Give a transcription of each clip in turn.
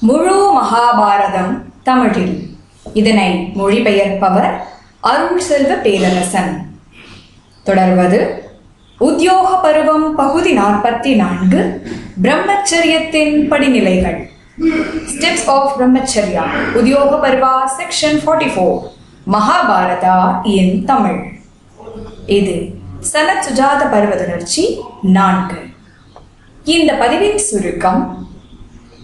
முழு மகாபாரதம் தமிழில். இதனை மொழிபெயர்ப்பவர் அருள் செல்வ பேரரசன். தொடர்வது உத்தியோக பருவம் பகுதி நாற்பத்தி நான்கு பிரம்மச்சரியத்தின் படிநிலைகள். Steps of Brahmacharya Udyoga Parva section forty four Mahabharata in Tamil. இது சனத் சுஜாத பருவதொடர்ச்சி நான்கு. இந்த பதிவின் சுருக்கம்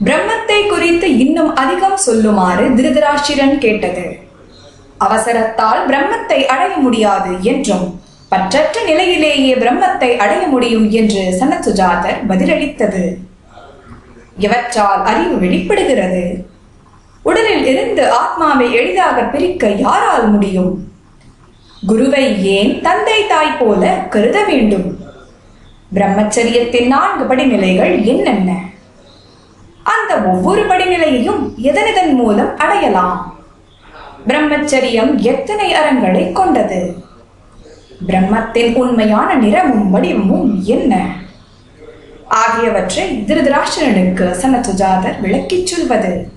பிரம்மத்தை குறித்து இன்னும் அதிகம் சொல்லுமாறு திருதராஷ்டிரன் கேட்டது. அவசரத்தால் பிரம்மத்தை அடைய முடியாது என்றும் பற்றற்ற நிலையிலேயே பிரம்மத்தை அடைய முடியும் என்று சனசுஜாதர் பதிலளித்தது. எவற்றால் அறிவு வெளிப்படுகிறது. உடலில் இருந்து ஆத்மாவை எளிதாக பிரிக்க யாரால் முடியும்? குருவை ஏன் தந்தை தாய் போல கருத வேண்டும்? பிரம்மச்சரியத்தின் நான்கு படிநிலைகள் என்னென்ன? அந்த ஒவ்வொரு படிநிலையையும் எதனதன் மூலம் அடையலாம்? பிரம்மச்சரியம் எத்தனை அறங்களை கொண்டது? பிரம்மத்தின் உண்மையான நிறமும் வடிவமும் என்ன? ஆகியவற்றை திருதராஷ்டிரனுக்கு சனத்துஜாதர் விளக்கிச் சொல்வது.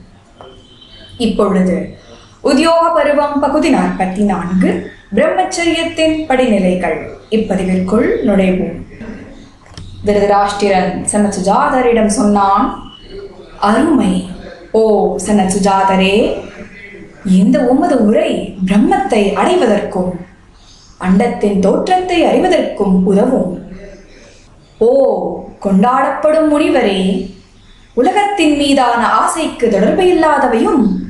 இப்பொழுது உத்தியோக பருவம் பகுதி நாற்பத்தி நான்கு பிரம்மச்சரியத்தின் படிநிலைகள். இப்பதிவிற்குள் நுழைவோம். திருதராஷ்டிரன் சனசுஜாதரிடம் சொன்னான் அருமை. ஓ சனசுஜாதரே இந்த உமது உரை பிரம்மத்தை அடைவதற்கும் அண்டத்தின் தோற்றத்தை அறிவதற்கும் உதவும். ஓ கொண்டாடப்படும் முனிவரே உலகத்தின் மீதான ஆசைக்கு தொடர்பு இல்லாதவையும்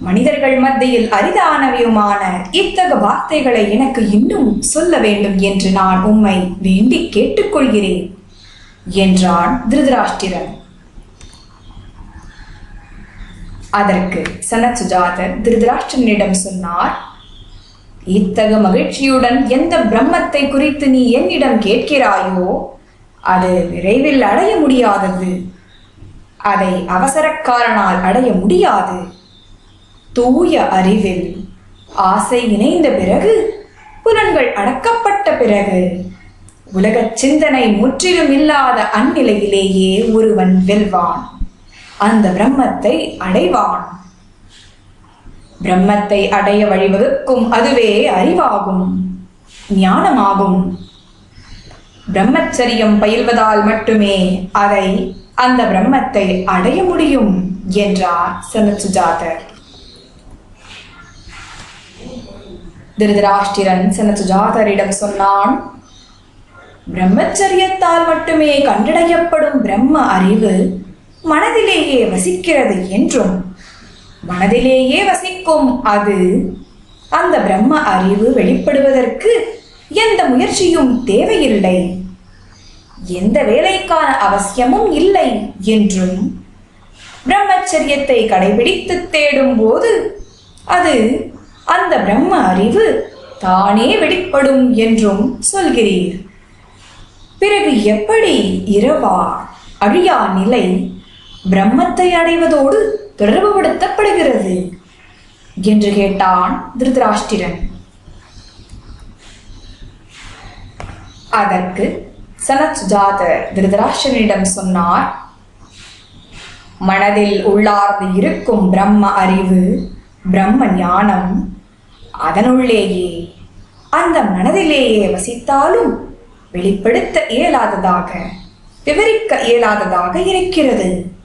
மனிதர்கள் மத்தியில் அரிதானவையுமான இத்தக வார்த்தைகளை எனக்கு இன்னும் சொல்ல வேண்டும் என்று நான் உம்மை வேண்டி கேட்டுக்கொள்கிறேன் என்றான் திருதராஷ்டிரன். அதற்கு சனசுஜாதர் திருதராஷ்டிரனிடம் சொன்னார் இத்தகு மகிழ்ச்சியுடன் எந்த பிரம்மத்தை குறித்து நீ என்னிடம் கேட்கிறாயோ அது விரைவில் அடைய முடியாதது. அதை அவசரக்காரனால் அடைய முடியாது. தூய அறிவில் ஆசை இணைந்த பிறகு புலன்கள் அடக்கப்பட்ட பிறகு உலகச் சிந்தனை முற்றிலும் இல்லாத அந்நிலையிலேயே ஒருவன் வெல்வான். அந்த பிரம்மத்தை அடைவான். பிரம்மத்தை அடைய வழிவகுக்கும் அதுவே அறிவாகும் ஞானமாகும். பிரம்மச்சரியம் பயில்வதால் மட்டுமே அதை அந்த பிரம்மத்தை அடைய முடியும் என்றார் சனசுஜாதர் திருதராஷ்டிரன் சனசுஜாதரிடம் சொன்னான் பிரம்மச்சரியத்தால் மட்டுமே கண்டடையப்படும் பிரம்ம அறிவு மனதிலேயே வசிக்கிறது என்றும் மனதிலேயே வசிக்கும் அது அந்த பிரம்ம அறிவு வெளிப்படுவதற்கு எந்த முயற்சியும் தேவையில்லை. எந்த வேலைக்கான அவசியமும் இல்லை என்றும் பிரம்மச்சரியத்தை கடைபிடித்து தேடும் போது அது அந்த பிரம்ம அறிவு தானே வெளிப்படும் என்றும் சொல்கிறீர். பிறகு எப்படி இரவா அழியா நிலை பிரம்மத்தை அடைவதோடு தொடர்புபடுத்தப்படுகிறது என்று கேட்டான் திருதராஷ்டிரன். அதற்கு சனத்ஜாதர் திருதராஷ்டிரனிடம் சொன்னார் மனதில் உள்ளார்ந்து இருக்கும் பிரம்ம அறிவு பிரம்ம ஞானம் அதனுள்ளேயே அந்த மனதிலேயே வசித்தாலும் வெளிப்படுத்த இயலாததாக விவரிக்க இயலாததாக இருக்கிறது.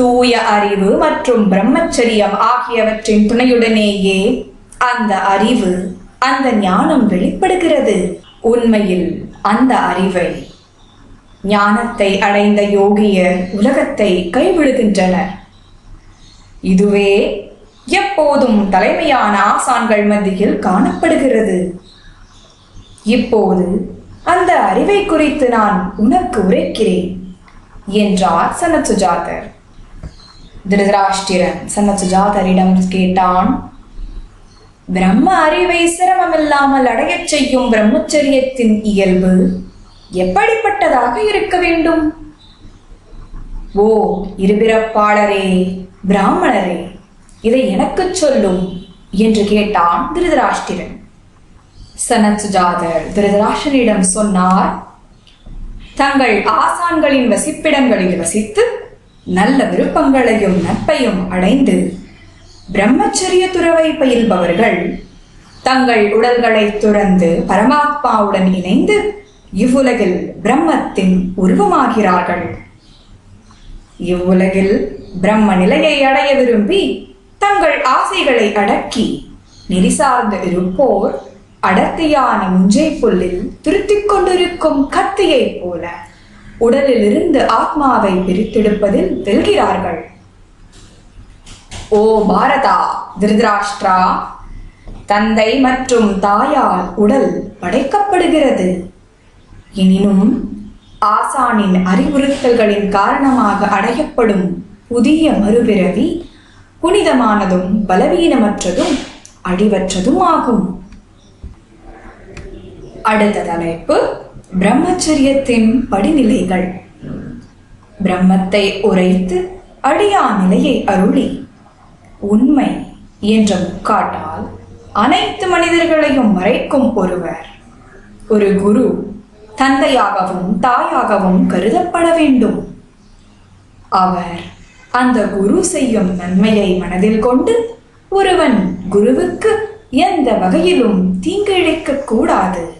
தூய அறிவு மற்றும் பிரம்மச்சரியம் ஆகியவற்றின் துணையுடனேயே அந்த அறிவு அந்த ஞானம் வெளிப்படுகிறது. உண்மையில் அந்த அறிவை ஞானத்தை அடைந்த யோகியர் உலகத்தை கைவிடுகின்றனர். இதுவே எப்போதும் தலைமையான ஆசான்கள் மத்தியில் காணப்படுகிறது. இப்போது அந்த அறிவை குறித்து நான் உனக்கு உரைக்கிறேன் என்றார் சனசுஜாதர் திருதராஷ்டிரன் சனசுஜாதரிடம் கேட்டான் பிரம்ம அறிவை சிரமமில்லாமல் அடையச் செய்யும் பிரம்மச்சரியத்தின் இயல்பு எப்படிப்பட்டதாக இருக்க வேண்டும்? ஓ இருபிறப்பாளரே பிராமணரே இதை எனக்குச் சொல்லும் என்று கேட்டான் திருதராஷ்டிரன். சனத்சுஜாதர் திருதராஷ்டிரனிடம் சொன்னார் தங்கள் ஆசான்களின் வசிப்பிடங்களில் வசித்து நல்ல விருப்பங்களையும் நட்பையும் அடைந்து பிரம்மச்சரிய துறவை பயில்பவர்கள் தங்கள் உடல்களை துறந்து பரமாத்மாவுடன் இணைந்து இவ்வுலகில் பிரம்மத்தின் உருவமாகிறார்கள். இவ்வுலகில் பிரம்ம நிலையை அடைய விரும்பி தங்கள் ஆசைகளை அடக்கி நெறி சார்ந்து இருப்போர் அடர்த்தியான முஞ்சை புல்லில் திருத்திக் கொண்டிருக்கும் கத்தியைப் போல உடலிலிருந்து ஆத்மாவை பிரித்தெடுப்பதில் வெல்கிறார்கள் ஓ பாரதா திருதராஷ்டிரா தந்தை மற்றும் தாயால் உடல் படைக்கப்படுகிறது. எனினும் ஆசானின் அறிவுறுத்தல்களின் காரணமாக அடையப்படும் புதிய மறுபிறவி புனிதமானதும் பலவீனமற்றதும் அடிவற்றதும் ஆகும் அடுத்த தலைப்பு. பிரம்மச்சரியத்தின் படிநிலைகள். பிரம்மத்தை உரைத்து அடியா நிலையை அருளி உண்மை என்ற முக்காட்டால் அனைத்து மனிதர்களையும் மறைக்கும் ஒருவர். ஒரு குரு தந்தையாகவும் தாயாகவும் கருதப்பட வேண்டும். அவர் அந்த குரு செய்யும் நன்மையை மனதில் கொண்டு ஒருவன் குருவுக்கு எந்த வகையிலும் தீங்கு கூடாது.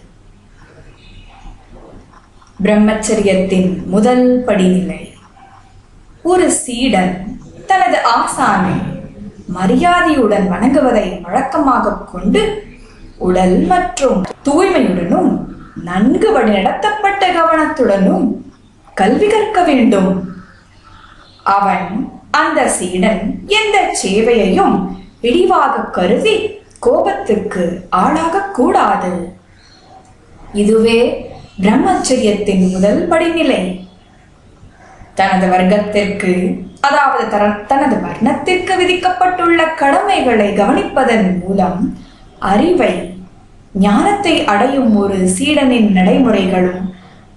பிரம்மச்சரியத்தின் முதல் படிநிலை. ஒரு சீடன் தனது ஆசானை மரியாதையுடன் வணங்குவதை வழக்கமாக கொண்டு உடல் மற்றும் தூய்மையுடனும் நன்கு வழிநடத்தப்பட்ட கவனத்துடனும் கல்வி கற்க வேண்டும். அவன் அந்த சீடன் எந்த சேவையையும் இழிவாக கருதி கோபத்துக்கு ஆளாகக் கூடாது. இதுவே பிரம்மச்சரியத்தின் முதல் படிநிலை. தனது வர்க்கத்திற்கு அதாவது தனது வர்ணத்திற்கு விதிக்கப்பட்டுள்ள கடமைகளை கவனிப்பதன் மூலம் அறிவை ஞானத்தை அடையும் ஒரு சீடனின் நடைமுறைகளும்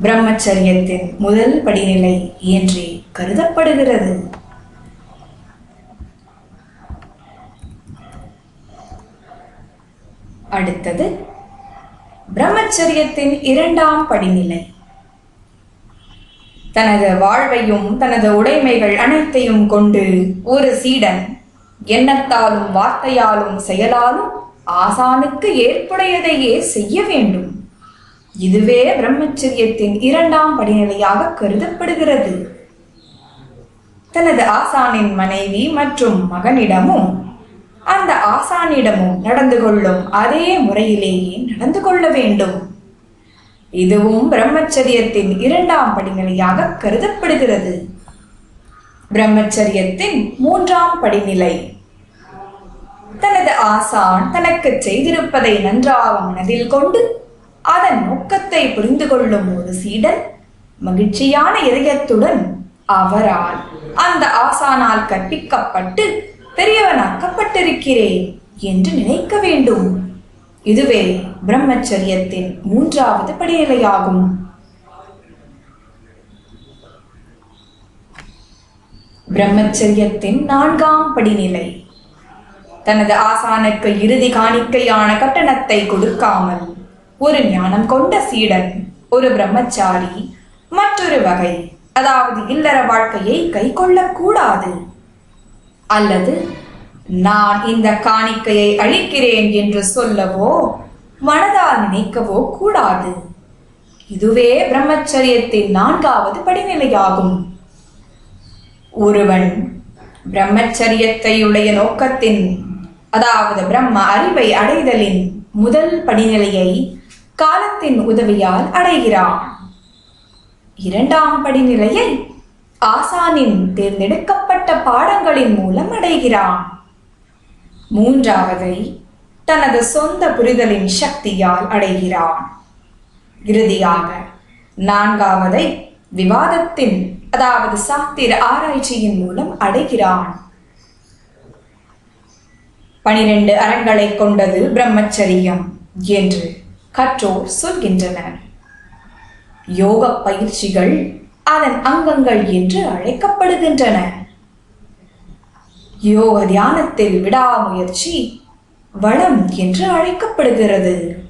பிரம்மச்சரியத்தின் முதல் படிநிலை என்றே கருதப்படுகிறது. அடுத்தது பிரம்மச்சரியத்தின் இரண்டாம் படிநிலை. தனது வாழ்வையும் தனது உடைமைகள் அனைத்தையும் கொண்டு ஒரு சீடன் எண்ணத்தாலும் வார்த்தையாலும் செயலாலும் ஆசானுக்கு ஏற்புடையதையே செய்ய வேண்டும். இதுவே பிரம்மச்சரியத்தின் இரண்டாம் படிநிலையாக கருதப்படுகிறது. தனது ஆசானின் மனைவி மற்றும் மகனிடமும் அந்த ஆசானிடமும் நடந்து கொள்ளும் அதே முறையிலேயே நடந்து கொள்ள வேண்டும். இதுவும் பிரம்மச்சரியத்தின் இரண்டாம் படிநிலையாக கருதப்படுகிறது. பிரம்மச்சரியத்தின் மூன்றாம் படிநிலை. தனது ஆசான் தனக்கு செய்திருப்பதை நன்றாக மனதில் கொண்டு அதன் நோக்கத்தை புரிந்து கொள்ளும் ஒரு சீடன் மகிழ்ச்சியான இதயத்துடன் அவரால் அந்த ஆசானால் கற்பிக்கப்பட்டு பெரியவனாக்கப்பட்டிருக்கிறேன் என்று நினைக்க வேண்டும். இதுவே பிரம்மச்சரியத்தின் மூன்றாவது படிநிலையாகும். பிரம்மச்சரியத்தின் நான்காம் படிநிலை. தனது ஆசானுக்கு இறுதி காணிக்கையான கட்டணத்தை கொடுக்காமல் ஒரு ஞானம் கொண்ட சீடன் ஒரு பிரம்மச்சாரி மற்றொரு வகை அதாவது இல்லற வாழ்க்கையை கை கொள்ளக்கூடாது அல்லது நான் இந்த காணிக்கையை அளிக்கிறேன் என்று சொல்லவோ மனதால் நினைக்கவோ கூடாது. இதுவே பிரம்மச்சரியத்தின் நான்காவது படிநிலையாகும். ஒருவன் பிரம்மச்சரியத்தையுடைய நோக்கத்தின் அதாவது பிரம்ம அறிவை அடைதலின் முதல் படிநிலையை காலத்தின் உதவியால் அடைகிறான். இரண்டாம் படிநிலையை ஆசானின் தேர்ந்தெடுக்கப்பட்ட பாடங்களின் மூலம் அடைகிறான். மூன்றாவதை தனது சொந்த புரிதலின் சக்தியால் அடைகிறான். இறுதியாக நான்காவதை விவாதத்தின் அதாவது சாத்திர ஆராய்ச்சியின் மூலம் அடைகிறான். பனிரெண்டு அறங்களை கொண்டது பிரம்மச்சரியம் என்று கற்றோர் சொல்கின்றனர். யோக பயிற்சிகள் அதன் அங்கங்கள் என்று அழைக்கப்படுகின்றன. யோக தியானத்தில் விடாமுயற்சி வளம் என்று அழைக்கப்படுகிறது.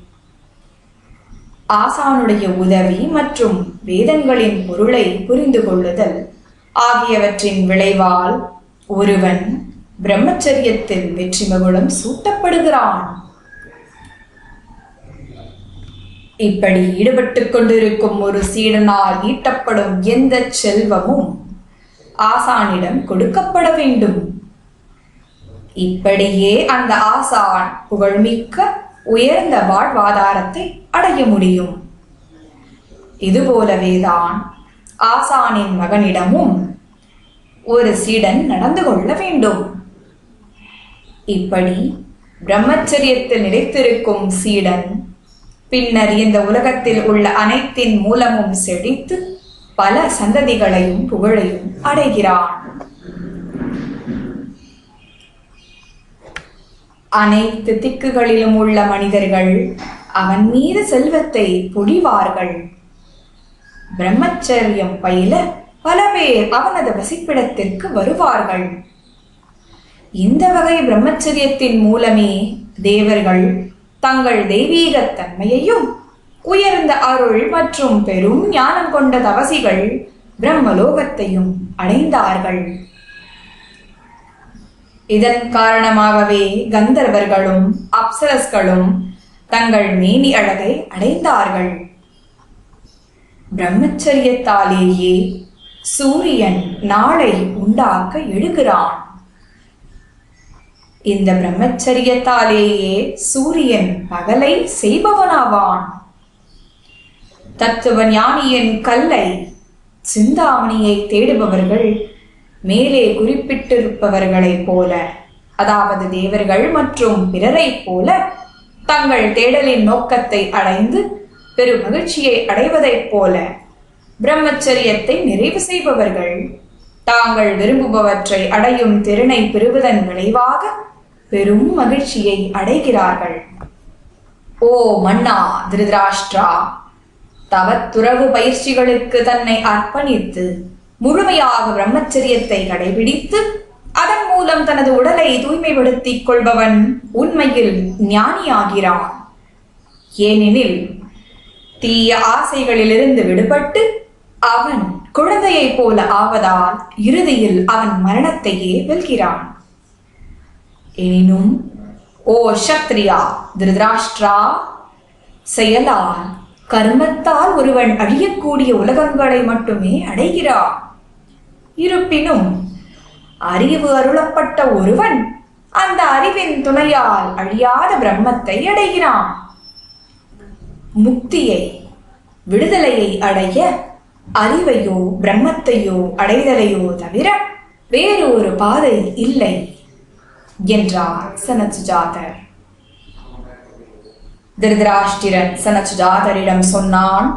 ஆசானுடைய உதவி மற்றும் வேதங்களின் பொருளை புரிந்து கொள்ளுதல் ஆகியவற்றின் விளைவால் ஒருவன் பிரம்மச்சரியத்தில் வெற்றி மகுடம் சூட்டப்படுகிறான். இப்படி ஈடுபட்டுக் கொண்டிருக்கும் ஒரு சீடனால் ஈட்டப்படும் எந்த செல்வமும் ஆசானிடம் கொடுக்கப்பட வேண்டும். இப்படியே அந்த ஆசான் புகழ்மிக்க உயர்ந்த வாழ்வாதாரத்தை அடைய முடியும். இதுபோலவேதான் ஆசானின் மகனிடமும் ஒரு சீடன் நடந்து கொள்ள வேண்டும். இப்படி பிரம்மச்சரியத்தில் நிலைத்திருக்கும் சீடன் பின்னர் இந்த உலகத்தில் உள்ள அனைத்தின் மூலமும் செழித்து பல சந்ததிகளையும் புகழையும் அடைகிறான். அனைத்து திக்குகளிலும் உள்ள மனிதர்கள் அவன் மீது செல்வத்தை பொழிவார்கள். பிரம்மச்சரியம் பயில பல பேர் அவனது வசிப்பிடத்திற்கு வருவார்கள். இந்த வகை பிரம்மச்சரியத்தின் மூலமே தேவர்கள் தங்கள் தெய்வீக தன்மையையும் உயர்ந்த அருள் மற்றும் பெரும் ஞானம் கொண்ட தவசிகள் பிரம்மலோகத்தையும் அடைந்தார்கள். இதன் காரணமாகவே கந்தர்வர்களும் அப்சரஸ்களும் தங்கள் மேனி அழகை அடைந்தார்கள். பிரம்மச்சரியத்தாலேயே சூரியன் நாளை உண்டாக்க எழுகிறான் இந்த பிரம்மச்சரியத்தாலேயே சூரியன் பகலை செய்பவனாவான். தத்துவ ஞானியின் கல்லை சிந்தாமணியை தேடுபவர்கள் மேலே குறிப்பிட்டிருப்பவர்களைப் போல அதாவது தேவர்கள் மற்றும் பிறரைப் போல தங்கள் தேடலின் நோக்கத்தை அடைந்து பெரும் மகிழ்ச்சியை அடைவதைப் போல பிரம்மச்சரியத்தை நிறைவு செய்பவர்கள் தாங்கள் விரும்புபவற்றை அடையும் திறனை பெறுவதன் விளைவாக பெரும் மகிழ்ச்சியை அடைகிறார்கள். ஓ மன்னா திருதராஷ்டிரா தவத்துறவு பயிற்சிகளுக்கு தன்னை அர்ப்பணித்து முழுமையாக பிரம்மச்சரியத்தை கடைபிடித்து அதன் மூலம் தனது உடலை தூய்மைப்படுத்திக் கொள்பவன் உண்மையில் ஞானியாகிறான். ஏனெனில் தீய ஆசைகளிலிருந்து விடுபட்டு அவன் குழந்தையைப் போல ஆவதால் இறுதியில் அவன் மரணத்தையே வெல்கிறான். எனினும் ஓ சத்ரியா திருதராஷ்டிரா செயலால் கர்மத்தால் ஒருவன் அழியக்கூடிய உலகங்களை மட்டுமே அடைகிறான். இருப்பினும் அறிவு அருளப்பட்ட ஒருவன் அந்த அறிவின் துணையால் அழியாத பிரம்மத்தை அடைகிறான். முக்தியை விடுதலையை அடைய அறிவையோ பிரம்மத்தையோ அடைதலையோ தவிர வேறு ஒரு பாதை இல்லை என்றார் சனச்சுஜாதர். திருதராஷ்டிரன் சனச்சுஜாதரிடம் சொன்னான்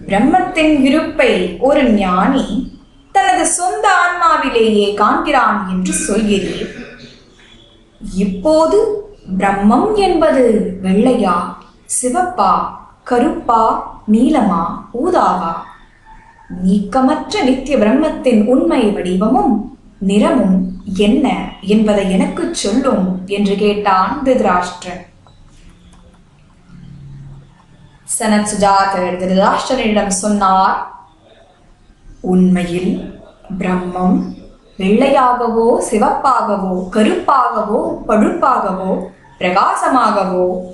பிரம்மத்தின் இருப்பை ஒரு ஞானி தனது சொந்த ஆன்மாவிலேயே காண்கிறான் என்று சொல்கிறேன் இப்போது பிரம்மம் என்பது வெள்ளையா சிவப்பா கருப்பா நீலமா ஊதாவா? நீக்கமற்ற நித்திய பிரம்மத்தின் உண்மை வடிவமும் நிறமும் என்ன என்பதை எனக்கு சொல்லும் என்று கேட்டான் திருதராஷ்டிரன். சனத் சுஜாதர் திருதராஷ்டிரனிடம் சொன்னார் உண்மையில் பிரம்மம் வெள்ளையாகவோ சிவப்பாகவோ கருப்பாகவோ பழுப்பாகவோ பிரகாசமாகவோ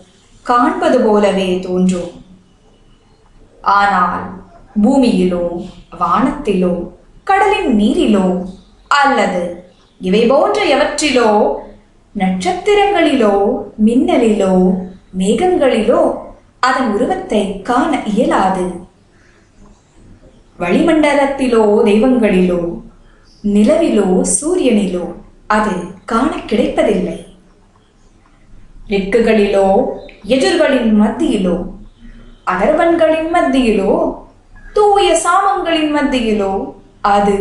காண்பது போலவே தோன்றும். ஆனால் பூமியிலோ வானத்திலோ கடலின் நீரிலோ அல்லது இவை போன்ற எவற்றிலோ நட்சத்திரங்களிலோ மின்னலிலோ மேகங்களிலோ அதன் உருவத்தை காண இயலாது. வளிமண்டலத்திலோ தெய்வங்களிலோ நிலவிலோ சூரியனிலோ அது காண கிடைப்பதில்லை. ரிக்குகளிலோ எதிர்களின் மத்தியிலோ அதர்வன்களின் மத்தியிலோ தூய சாமங்களின் மத்தியிலோ அது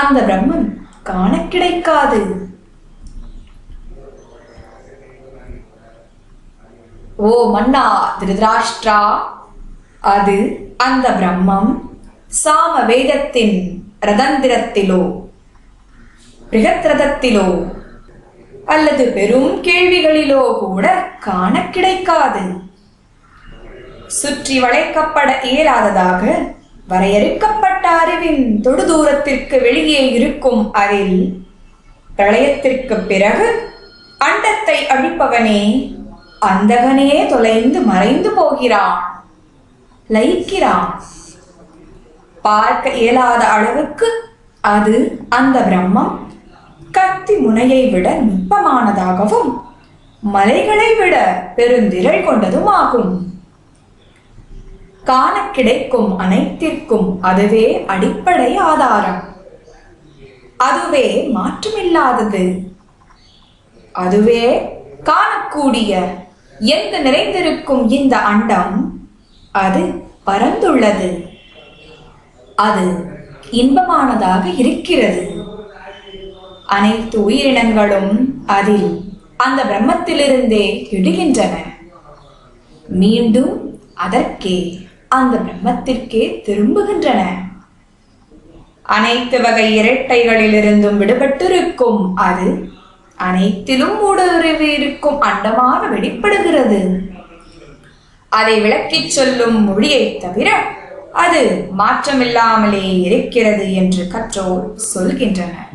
அந்த பிரம்மன் காண கிடைக்காது. ஓ மன்னா திருதராஷ்டிரா அது அந்த பிரம்மம் சாம வேதத்தின் ரதந்திரத்திலோ பிருகத் ரதத்திலோ அல்லது பெரும் கேள்விகளிலோ கூட காண கிடைக்காது. சுற்றி வளைக்கப்பட இயலாததாக வரையறுக்கப்பட்ட அறிவின் தொடு தூரத்திற்கு வெளியே இருக்கும் அறில் பிரளயத்திற்கு பிறகு அண்டத்தை அழிப்பவனே அந்தகனே தொலைந்து மறைந்து போகிறான் லயிக்கிறான். பார்க்க இயலாத அளவுக்கு அது அந்த பிரம்மம் கத்தி முனையை விட நுட்பமானதாகவும் மலைகளை விட பெருந்திரள் கொண்டதும் ஆகும் காண கிடைக்கும் அனைத்திற்கும் அதுவே அடிப்படை ஆதாரம். அதுவே மாற்றமில்லாதது. அதுவே காணக்கூடிய எங்கு நிறைந்திருக்கும் இந்த அண்டம் அது பரந்துள்ளது அது இன்பமானதாக இருக்கிறது. அனைத்து உயிரினங்களும் அதில் அந்த பிரம்மத்திலிருந்தே எழுகின்றன மீண்டும் அதற்கே அந்த பிரம்மத்திற்கே திரும்புகின்றன. அனைத்து வகை இரட்டைகளிலிருந்தும் விடுபட்டிருக்கும் அது அனைத்திலும் ஊடுருவி இருக்கும் அண்டமாக வெளிப்படுகிறது. அதை விளக்கிச் சொல்லும் மொழியைத் தவிர அது மாற்றமில்லாமலே இருக்கிறது என்று கற்றோர் சொல்கின்றனர்.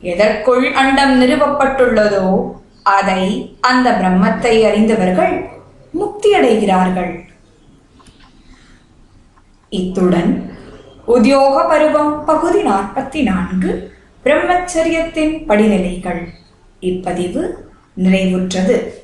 எதற்குள் அண்டம் நிறுவப்பட்டுள்ளதோ அதை அந்த பிரம்மத்தை அறிந்தவர்கள் முக்தியடைகிறார்கள். இத்துடன் உத்தியோக பருவம் பகுதி நாற்பத்தி நான்கு பிரம்மச்சரியத்தின் படிநிலைகள் இப்பதிவு நிறைவுற்றது.